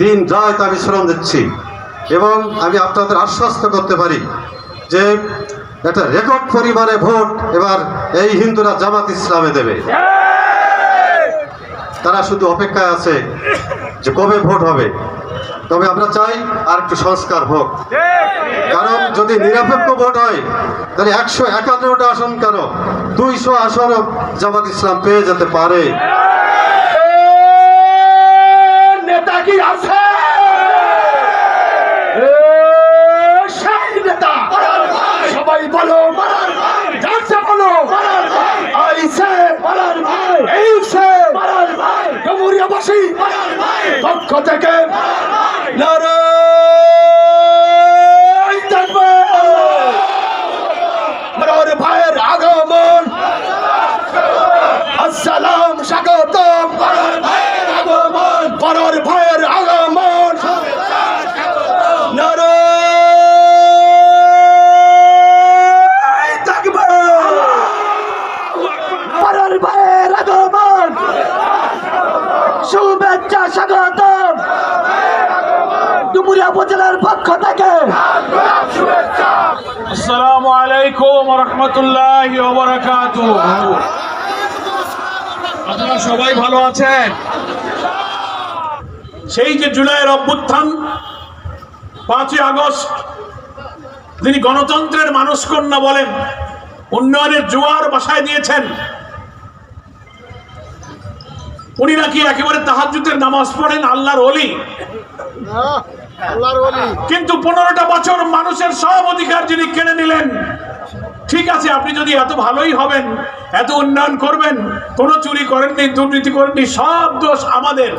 দিন রাত আমি শ্রম দিচ্ছি। এবং আমি আপনাদের আশ্বস্ত করতে পারি যে একটা রেকর্ড পরিমাণে ভোট এবার এই হিন্দুরা জামাত ইসলামে দেবে। তারা শুধু অপেক্ষায় আছে যে কবে ভোট হবে। তবে আমরা চাই আর একটু সংস্কার হোক। কারণ যদি নিরপেক্ষ ভোট হয়, তাহলে একশো একান্নটা আসন কেন দুইশো আসনও জামাত ইসলাম পেয়ে যেতে পারে। নেতা কি আছে এ, সেই নেতা সবাই বলো যাচ্ছে বলো আইসে এইসে ডুমুরিয়াবাসী পক্ষ থেকে ভাইয়ের আগমন। আসসালাম আগমন পরার ভাইয়ের আগমন। থাকবে। পরার ভাইয়ের আগমন স্বাগতম। ডুমুরিয়া উপজেলার পক্ষ থেকে আসসালামু আলাইকুম রহমতুল্লাহ আপনারা সবাই ভালো আছেন? সেই যে জুলাইয়ের অভ্যুত্থান, পাঁচই আগস্ট তিনি গণতন্ত্রের মানুষ কন্যা বলেন, উন্নয়নের জোয়ার বাসায় দিয়েছেন। উনি নাকি একেবারে তাহাজুতের নামাজ পড়েন আল্লাহর অলি কিন্তু পনেরোটা বছর মানুষের সব অধিকার যিনি কেড়ে নিলেন ঠিক আছে আপনি যদি এত ভালোই হবেন এত উন্নয়ন করবেন কোনো চুরি করেননি দুর্নীতি করেননি সব দোষ আমাদের।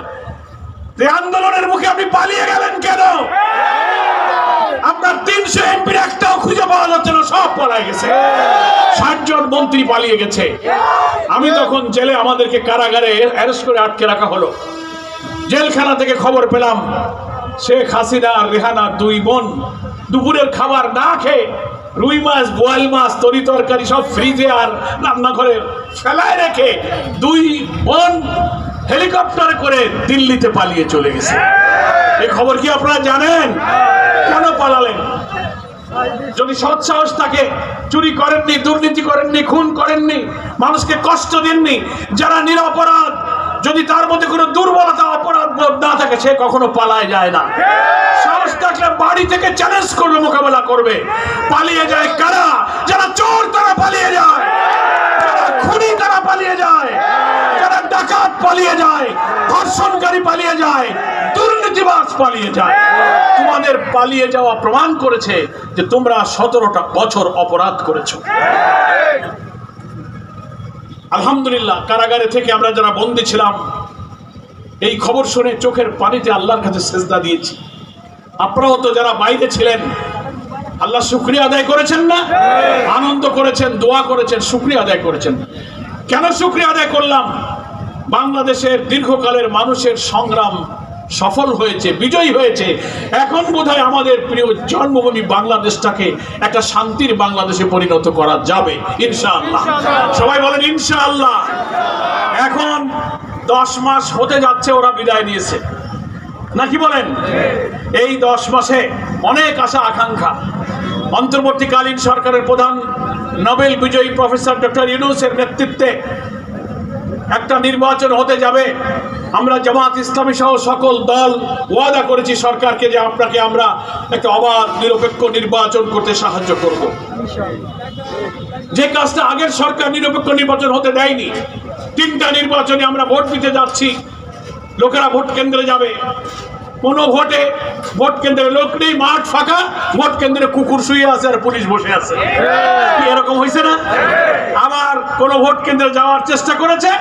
আন্দোলনের মুখে আপনি পালিয়ে গেলেন কেন? আপনার তিনশো এমপির একটাও খুঁজে পাওয়া যাচ্ছে না সব পালিয়ে গেছে। ষাট জন মন্ত্রী পালিয়ে গেছে। আমি তখন জেলে আমাদেরকে কারাগারে অ্যারেস্ট করে আটকে রাখা হলো জেলখানা থেকে খবর পেলাম শেখ হাসিনা আর রেহানা দুই বোন দুপুরের খাবার না খেয়ে রুই মাছ বোয়াল মাছ তরি তরকারি সব ফ্রিজে আর রান্নাঘরে ফেলায় রেখে দুই বোন হেলিকপ্টারে করে দিল্লিতে পালিয়ে চলে গেছে। এই খবর কি আপনারা জানেন? কেন পালালেন? যদি সৎ সাহস থাকে, চুরি করেননি, দুর্নীতি করেননি, খুন করেননি, মানুষকে কষ্ট দেননি, যারা নিরপরাধ, যদি তার মধ্যে কোনো দুর্বলতা, অপরাধ বোধ না থাকে, সে কখনো পালায় যায় না। সাহস থাকলে বাড়ি থেকে চ্যালেঞ্জ করবে, মোকাবেলা করবে। পালিয়ে যায় কারা? যারা চোর, তারা পালিয়ে যায়। খুনি তারা পালিয়ে যায়। যারা ডাকাত পালিয়ে যায়, ধর্ষণকারী পালিয়ে যায়, দুর্নীতিবাজ পালিয়ে যায়। তোমাদের পালিয়ে যাওয়া প্রমাণ করেছে যে তোমরা সতেরোটা বছর অপরাধ করেছ। আলহামদুলিল্লাহ, কারাগারে থেকে আমরা যারা বন্দী ছিলাম, এই খবর শুনে চোখের পানিতে আল্লাহর কাছে সেজদা দিয়েছি। আপনারাও তো যারা বাইরে ছিলেন, আল্লাহ শুক্রিয়া আদায় করেছেন না? আনন্দ করেছেন, দোয়া করেছেন, শুক্রিয়া আদায় করেছেন। কেন শুক্রিয়া আদায় করলাম? বাংলাদেশের দীর্ঘকালের মানুষের সংগ্রাম সফল হয়েছে বিজয়ী হয়েছে। এখন বোধহয় আমাদের প্রিয় জন্মভূমি বাংলাদেশটাকে একটা শান্তির বাংলাদেশে পরিণত করা যাবে ইনশাআল্লাহ। সবাই বলেন ইনশাআল্লাহ। এখন দশ মাস হতে যাচ্ছে ওরা বিদায় নিয়েছে। নাকি বলেন? এই দশ মাসে অনেক আশা আকাঙ্ক্ষা। অন্তর্বর্তীকালীন সরকারের প্রধান নোবেল বিজয়ী প্রফেসর ডক্টর ইউনুসের নেতৃত্বে একটা নির্বাচন হতে যাবে। আমরা জামাত ইসলামী সহ সকল দল ওয়াদা করেছি সরকারকে যে আপনাকে আমরা একটা অবাধ, নিরপেক্ষ নির্বাচন করতে সাহায্য করব। যে কাজটা আগের সরকার নিরপেক্ষ নির্বাচন হতে দেয়নি, তিনটা নির্বাচনে আমরা ভোট দিতে যাচ্ছি, লোকেরা ভোট কেন্দ্রে যাবে। কোনো ভোটে ভোট কেন্দ্রে লোক নেই, মাঠ ফাঁকা, ভোট কেন্দ্রে কুকুর শুয়ে আছে আর পুলিশ বসে আছে। এরকম হয়েছে না? আবার কোনো ভোট কেন্দ্রে যাওয়ার চেষ্টা করেছে?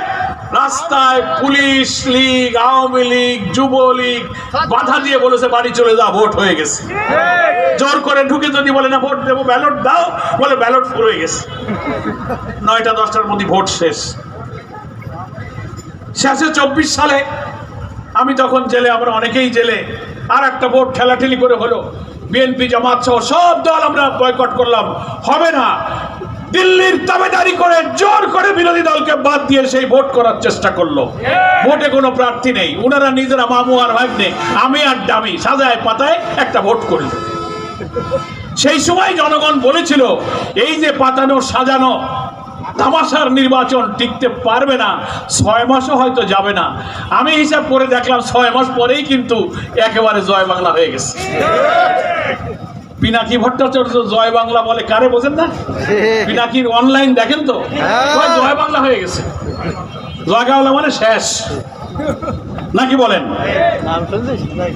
রাস্তায় পুলিশ লীগ, আওয়ামী লীগ, যুবলীগ বাধা দিয়ে বলেছে, বাড়ি চলে যাও ভোট হয়ে গেছে। জোর করে ঢুকে যদি বলে, না, ভোট দেবো, ব্যালট দাও, বলে ব্যালট ফুল হয়ে গেছে। নয়টা, দশটার মধ্যে ভোট শেষ। শেষে চব্বিশ সালে আমি তখন জেলে, আমরা অনেকেই জেলে আর একটা ভোট ঠেলাঠেলি করে হলো। বিএনপি, জামাত সহ সব দল আমরা বয়কট করলাম। হবে না। দিল্লির দাবেদারি করে, জোর করে বিরোধী দলকে বাদ দিয়ে সেই ভোট করার চেষ্টা করল। ভোটে কোনো প্রার্থী নেই। ওনারা নিজেরা মামু আর ভাগ্নে, আমি আর ডামি সাজায় পাতায় একটা ভোট করল সেই সময় জনগণ বলেছিল, এই যে পাতানো, সাজানো তামাশার নির্বাচন টিকতে পারবে না। ছয় মাসও হয়তো যাবে না। আমি হিসাব করে দেখলাম ছয় মাস পরেই কিন্তু একেবারে জয় বাংলা হয়ে গেছে। পিনাকি ভট্টাচার্য জয় বাংলা বলে কারে বোঝেন না? পিনাকির অনলাইন দেখেন তো? ওই জয় বাংলা হয়ে গেছে। জয় বাংলা মানে শেষ। নাকি বলেন?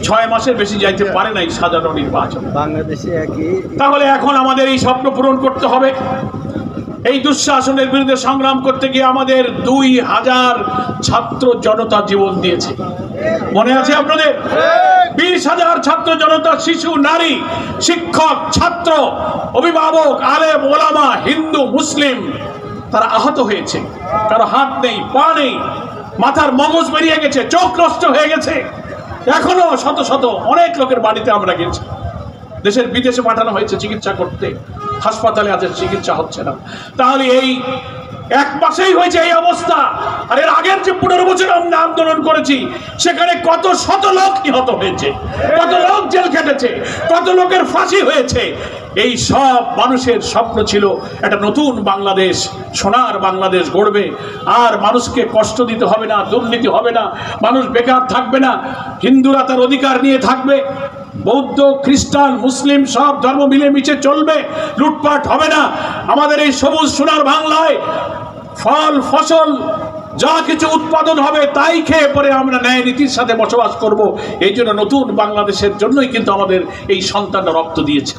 ছয় মাসের বেশি যাইতে পারে নাই সাধারণ নির্বাচন। বাংলাদেশে তাহলে এখন আমাদের এই স্বপ্ন পূরণ করতে হবে। এই দুঃশাসনের বিরুদ্ধে সংগ্রাম করতে গিয়ে আমাদের দুই হাজার ছাত্র জনতা জীবন দিয়েছে। মনে আছে আপনাদের? বিশ হাজার ছাত্র জনতা, শিশু, নারী, শিক্ষক, ছাত্র, অভিভাবক, আলেম, ওলামা, হিন্দু, মুসলিম, তারা আহত হয়েছে। কারও হাত নেই, পা নেই, মাথার মগজ বেরিয়ে গেছে, চোখ নষ্ট হয়ে গেছে। এখনও শত শত অনেক লোকের বাড়িতে আমরা গেছি। দেশের বিদেশে পাঠানো হয়েছে চিকিৎসা করতে। হাসপাতালে আছে চিকিৎসা হচ্ছে না। তাহলে এই এক মাসেই হয়েছে এই অবস্থা। আর এর আগের যে পনেরো বছর আমরা আন্দোলন করেছি, সেখানে কত শত লোক নিহত হয়েছে, কত লোক জেল খেটেছে, কত লোকের ফাঁসি হয়েছে। এই সব মানুষের স্বপ্ন ছিল একটা নতুন বাংলাদেশ, সোনার বাংলাদেশ গড়বে। আর মানুষকে কষ্ট দিতে হবে না, দুর্নীতি হবে না, মানুষ বেকার থাকবে না, হিন্দুরা তার অধিকার নিয়ে থাকবে। বৌদ্ধ, খ্রিস্টান, মুসলিম সব ধর্ম মিলেমিশে চলবে, লুটপাট হবে না। আমাদের এই সবুজ সোনার বাংলায় ফল, ফসল, যা কিছু উৎপাদন হবে তাই খেয়ে পরে আমরা ন্যায় নীতির সাথে বসবাস করব। এই জন্য নতুন বাংলাদেশের জন্যই কিন্তু আমাদের এই সন্তানরা রক্ত দিয়েছে।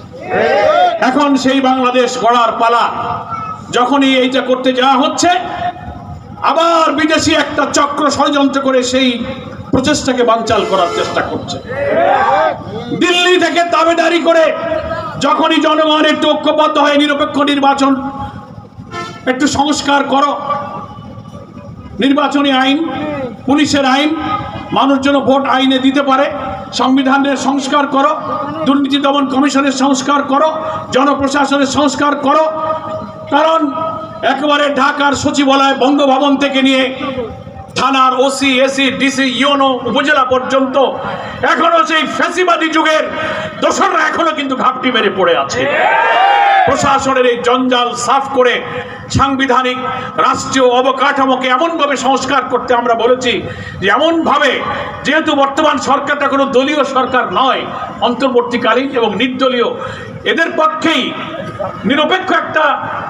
এখন সেই বাংলাদেশ গড়ার পালা, যখনই এইটা করতে যাওয়া হচ্ছে, আবার বিদেশি একটা চক্র ষড়যন্ত্র করে সেই প্রচেষ্টাকে বানচাল করার চেষ্টা করছে। দাবেদারি করে যখনই জনগণ একটু ঐক্যবদ্ধ হয় নিরপেক্ষ নির্বাচন একটু সংস্কার করো। নির্বাচনী আইন, পুলিশের আইন, মানুষ যেন ভোট আইনে দিতে পারে, সংবিধানের সংস্কার করো, দুর্নীতি দমন কমিশনের সংস্কার করো, জনপ্রশাসনের সংস্কার করো। কারণ একেবারে ঢাকার সচিবালয় বঙ্গভবন থেকে নিয়ে থানার ওসি, এসি, ডিসি, ইউনো উপজেলা পর্যন্ত এখনও সেই ফ্যাসিবাদী যুগের দোসররা এখনও কিন্তু ঘাপটি মেরে পড়ে আছে। প্রশাসনের এই জঞ্জাল সাফ করে সাংবিধানিক রাষ্ট্রীয় অবকাঠামোকে এমনভাবে সংস্কার করতে আমরা বলেছি যে এমনভাবে যেহেতু বর্তমান সরকারটা কোনো দলীয় সরকার নয়, অন্তর্বর্তীকালীন এবং নির্দলীয়, এদের পক্ষেই নিরপেক্ষ একটা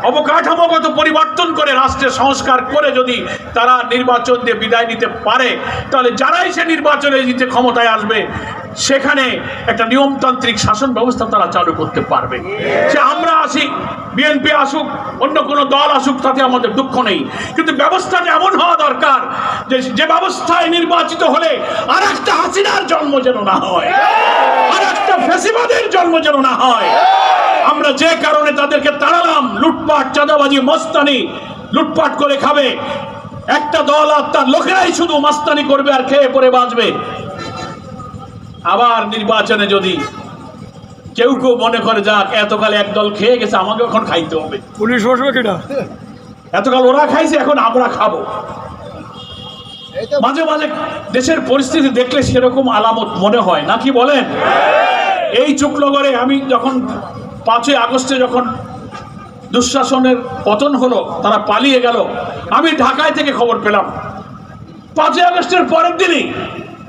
অবকাঠামোগত পরিবর্তন করে রাষ্ট্রের সংস্কার করে যদি তারা নির্বাচন দিয়ে বিদায় নিতে পারে, তাহলে যারাই সে নির্বাচনে জিতে ক্ষমতায় আসবে, সেখানে একটা নিয়মতান্ত্রিক শাসন ব্যবস্থা তারা চালু করতে পারবে। সে আমরা আসি, বিএনপি আসুক, অন্য কোনো দল আসুক, তাতে আমাদের দুঃখ নেই। কিন্তু ব্যবস্থাটা এমন হওয়া দরকার যে যে ব্যবস্থায় নির্বাচিত হলে আর একটা হাসিনার জন্ম যেন না হয় আর একটা ফেসিবাদের জন্ম যেন না হয়। আমরা যে কারণে তাদেরকে তাড়ালাম লুটপাট চাঁদাবাজি মস্তানি লুটপাট করে খাবে। একটা দল আর তার লোকেরাই শুধু মাস্তানি করবে আর খেয়ে পরে বাঁচবে। আবার নির্বাচনে যদি কেউ কেউ মনে করে যাক এতকাল একদল খেয়ে গেছে আমাকে এখন খাইতে হবে। পুলিশ বসবে কিনা? এতকাল ওরা খাইছে এখন আমরা খাব। মাঝে মাঝে দেশের পরিস্থিতি দেখলে সেরকম আলামত মনে হয়। নাকি বলেন? এই চুকনগরে আমি যখন পাঁচই আগস্টে যখন দুঃশাসনের পতন হলো তারা পালিয়ে গেল। আমি ঢাকায় থেকে খবর পেলাম। পাঁচই আগস্টের পরের দিনই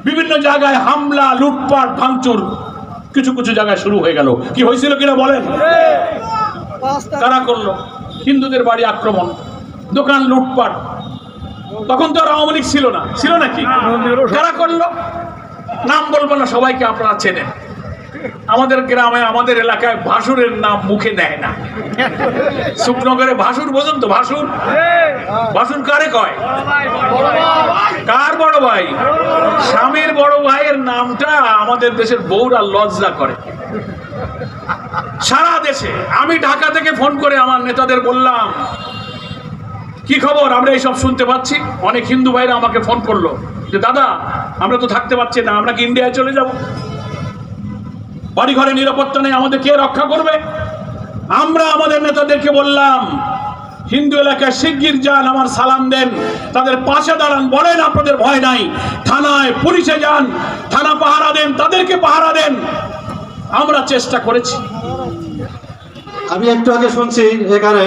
বিভিন্ন জায়গায় হামলা লুটপাট ভাঙচুর কিছু কিছু জায়গায় শুরু হয়ে গেল। কি হয়েছিল কিনা বলেন? কারা করল? হিন্দুদের বাড়ি আক্রমণ দোকান লুটপাট। তখন তো আর আওয়ামী লীগ ছিল না। ছিল নাকি? কারা করল? নাম বলব না সবাইকে আপনারা চেনেন। আমাদের গ্রামে, আমাদের এলাকায় ভাসুরের নাম মুখে দেয় না। শুকনগরে ভাসুর, বোঝেন তো ভাসুর? ভাসুর কারে কয়? কার বড় ভাই? স্বামীর বড় ভাইয়ের নামটা আমাদের দেশের বউরা লজ্জা করে। সারা দেশে, আমি ঢাকা থেকে ফোন করে আমার নেতাদের বললাম, কি খবর? আমরা এইসব শুনতে পাচ্ছি। অনেক হিন্দু ভাইরা আমাকে ফোন করল যে, দাদা, আমরা তো থাকতে পারছি না, আমরা কি ইন্ডিয়ায় চলে যাব? বাড়ি ঘরে নিরাপত্তা নেই, আমাদের কে রক্ষা করবে? আমরা আমাদের নেতাদেরকে বললাম, হিন্দু এলাকায় শিগগির যান, আমার সালাম দেন। তাদের পাশে দাঁড়ান, বলেন আপনাদের ভয় নাই। থানায় পুলিশে যান, থানা পাহারা দেন, তাদেরকে পাহারা দেন। আমরা চেষ্টা করেছি। আমি একটু আগে শুনছি এখানে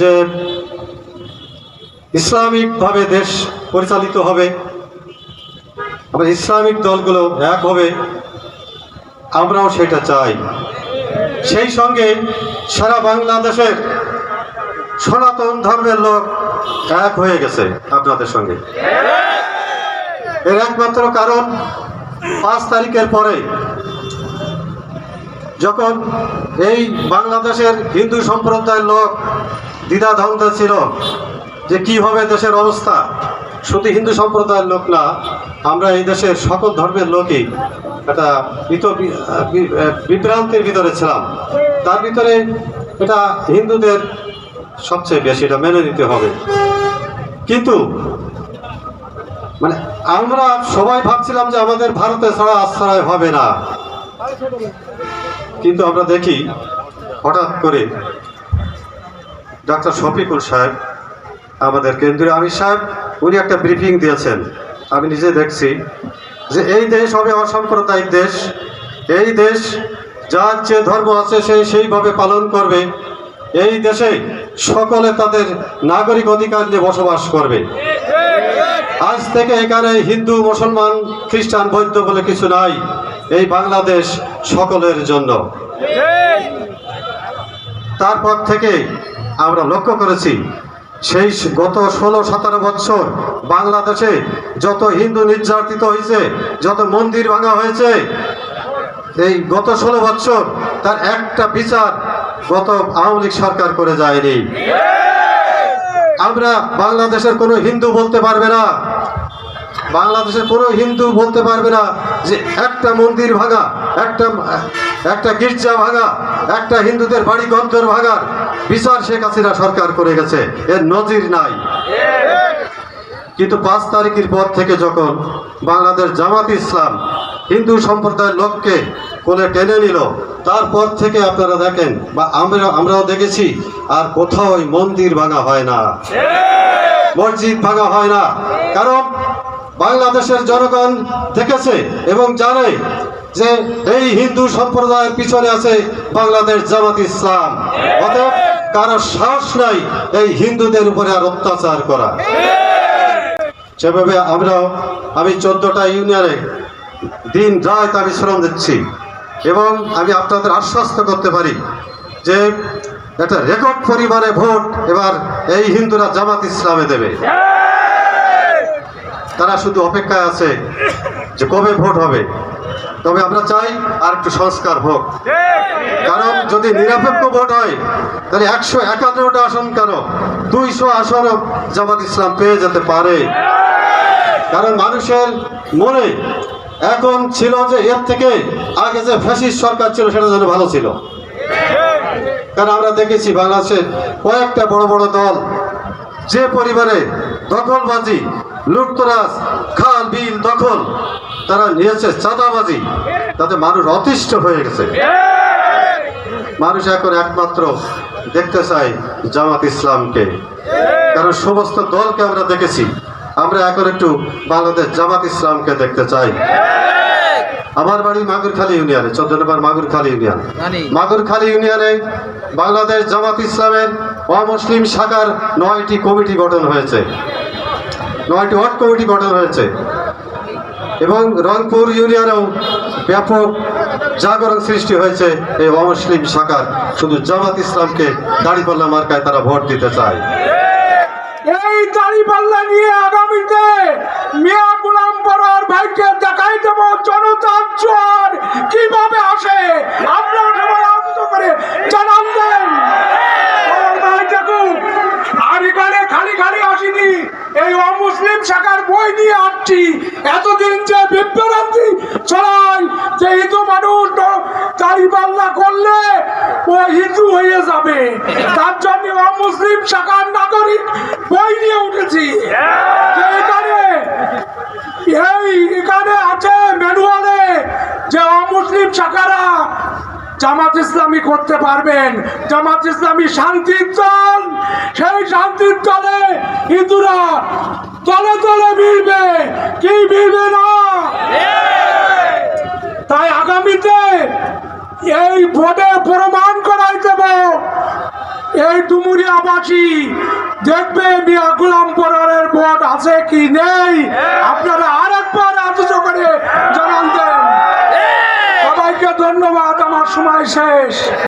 যে ইসলামিক ভাবে দেশ পরিচালিত হবে, আবার ইসলামিক দলগুলো এক হবে। আমরাও সেটা চাই। সেই সঙ্গে সারা বাংলাদেশের সনাতন ধর্মের লোক এক হয়ে গেছে আপনাদের সঙ্গে। এর একমাত্র কারণ পাঁচ তারিখের পরে যখন এই বাংলাদেশের হিন্দু সম্প্রদায়ের লোক দ্বিধাদ্বন্দ্ব ছিল যে কি হবে দেশের অবস্থা শুধু হিন্দু সম্প্রদায়ের লোক না আমরা এই দেশের সকল ধর্মের লোকই একটা বিভ্রান্তির ভিতরে ছিলাম। তার ভিতরে এটা হিন্দুদের সবচেয়ে বেশি এটা মেনে নিতে হবে। কিন্তু মানে আমরা সবাই ভাবছিলাম যে আমাদের ভারতে ছাড়া আশ্রয় হবে না। কিন্তু আমরা দেখি, হঠাৎ করে ডাক্তার শফিকুল সাহেব, আমাদের কেন্দ্রীয় আমির সাহেব, উনি একটা ব্রিফিং দিয়েছেন। আমি নিজে দেখছি যে এই দেশ হবে অসাম্প্রদায়িক দেশ। এই দেশ যার যে ধর্ম আছে সেই সেইভাবে পালন করবে। এই দেশে সকলে তাদের নাগরিক অধিকার নিয়ে বসবাস করবে। আজ থেকে এখানে হিন্দু, মুসলমান, খ্রিস্টান, বৌদ্ধ বলে কিছু নাই। এই বাংলাদেশ সকলের জন্য। তারপর থেকে আমরা লক্ষ্য করেছি সেই গত ষোলো সতেরো বছর বাংলাদেশে যত হিন্দু নির্যাতিত হয়েছে, যত মন্দির ভাঙা হয়েছে, এই গত ষোলো বছর তার একটা বিচার গত আওয়ামী লীগ সরকার করে যায়নি। আমরা বাংলাদেশের কোনো হিন্দু বলতে পারবে না। বাংলাদেশের কোনো হিন্দু বলতে পারবে না যে একটা মন্দির ভাঙা, একটা একটা গির্জা ভাঙা একটা হিন্দুদের বাড়ি গন্তর ভাঙার বিচার শেখ হাসিনা সরকার করে গেছে। এর নজির নাই। কিন্তু পাঁচ তারিখের পর থেকে যখন বাংলাদেশ জামাত ইসলাম হিন্দু সম্প্রদায়ের লোককে কোলে টেনে নিল, তারপর থেকে আপনারা দেখেন, বা আমরা, আমরাও দেখেছি, আর কোথাও ওই মন্দির ভাঙা হয় না। মসজিদ ভাঙা হয় না। কারণ বাংলাদেশের জনগণ দেখেছে এবং জানে যে এই হিন্দু সম্প্রদায়ের পিছনে আছে বাংলাদেশ জামাত ইসলাম। অতএব কারও সাহস নাই এই হিন্দুদের উপরে আর অত্যাচার করা। সেভাবে আমরাও আমি চোদ্দটা ইউনিয়নে দিন রাত আমি শ্রম দিচ্ছি এবং আমি আপনাদের আশ্বস্ত করতে পারি যে একটা রেকর্ড পরিমাণে ভোট এবার এই হিন্দুরা জামাত ইসলামে দেবে। তারা শুধু অপেক্ষায় আছে যে কবে ভোট হবে। তবে আমরা চাই আর একটু সংস্কার হোক। কারণ যদি নিরপেক্ষ ভোট হয়, তাহলে একশো একান্নটা আসন কেন? দুইশো আসনও জামাত ইসলাম পেয়ে যেতে পারে। কারণ মানুষের মনে এখন ছিল যে এর থেকে আগে যে ফ্যাসিস্ট সরকার ছিল, সেটা যেন ভালো ছিল। কারণ আমরা দেখেছি বাংলাদেশের কয়েকটা বড় বড় দল যে পরিবারে দখলবাজি লুটতরাজ খাল বিল দখল তারা নিয়েছে চাঁদাবাজি। তাতে মানুষ অতিষ্ঠ হয়ে গেছে। মানুষ এখন একমাত্র দেখতে চাই জামাত ইসলামকে। কারণ সমস্ত দলকে আমরা দেখেছি। আমরা এখন একটু বাংলাদেশ জামাত ইসলামকে দেখতে চাই। আমার বাড়ি মাগুরখালী ইউনিয়নে চোদ্দ নম্বর মাগুরখালী ইউনিয়ন। মাগুরখালী ইউনিয়নে বাংলাদেশ জামাত ইসলামের অমুসলিম শাখার নয়টি কমিটি গঠন হয়েছে। নয়টি ওয়ার্ড কমিটি গঠন হয়েছে। এবং রংপুর ইউনিয়নেও ব্যাপক জাগরণ সৃষ্টি হয়েছে এই অমুসলিম শাখার। শুধু জামাত ইসলামকে দাড়িপাল্লা মার্কায় তারা ভোট দিতে চায়। এই দাড়ি পাল্লা নিয়ে আগামীতে মিয়া গুলাম পরার ভাইকে দেখাই দেব জনতার জোয়ার। কীভাবে আসে? আপনারা সবাই আনন্দ করে জানান দেন আমার ভাই দেখুন আর এখানে খালি খালি আসিনি এই অমুসলিম শাখার বই নিয়ে এতদিন যে বিভ্রান্তি ছড়াই যে হিন্দু মানুষ দাড়ি পাল্লা করলে ও হিন্দু হয়ে যাবে। তার জন্য অমুসলিম শাখার নাগরিক বই নিয়ে উঠেছি। এখানে, এই এখানে আছে ম্যানুয়ালে যে অমুসলিম শাখারা জামাত ইসলামী করতে পারবেন। জামাত ইসলামী শান্তির দল, সেই শান্তির দলে হিন্দুরা তলে তলে মিলবে। কি মিলবে না? তাই আগামীতে এই ভোটে প্রমাণ করাই দেব। এই ডুমুরিয়াবাসী দেখবে মিয়া গুলাম পরারের ভোট আছে কি নেই। আপনারা আরেকবার আলোচ করে জানান দেন। সবাইকে ধন্যবাদ, আমার সময় শেষ।